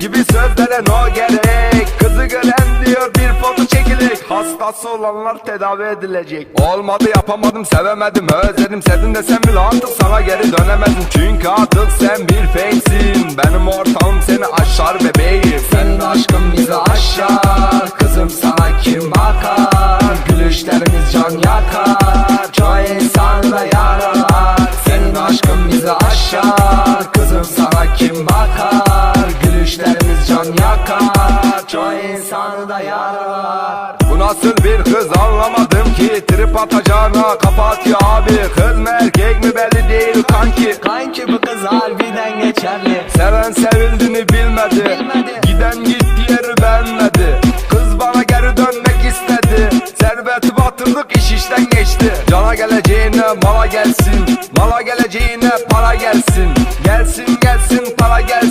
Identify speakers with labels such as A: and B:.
A: gibi sözlere no gerek. Kızı gören diyor bir foto çekilecek Hastası olanlar tedavi edilecek. Olmadı yapamadım sevemedim özledim. Sevdim desem bile artık sana geri dönemedim Çünkü artık sen bir fakesin. Benim ortağım seni aşar bebeğim. Senin aşkın bizi aşar. Kızım sana kim bakar? Gülüşlerimiz can yakar. Çoğu insan da yaralar Gülüşlerimiz can yakar. Çoğu insanı da yaralar Bu nasıl bir kız anlamadım ki. Trip atacağına kapat ya abi. Kız mı erkek mi belli değil kanki.
B: Kanki bu kız harbiden geçerli.
A: Seven sevildiğini bilmedi.
B: Bilmedi.
A: Giden gitti yeri beğenmedi Kız bana geri dönmek istedi. Serveti batırdık iş işten geçti. Cana geleceğine mala gelsin. Mala geleceğine para gelsin. Gelsin gelsin para gelsin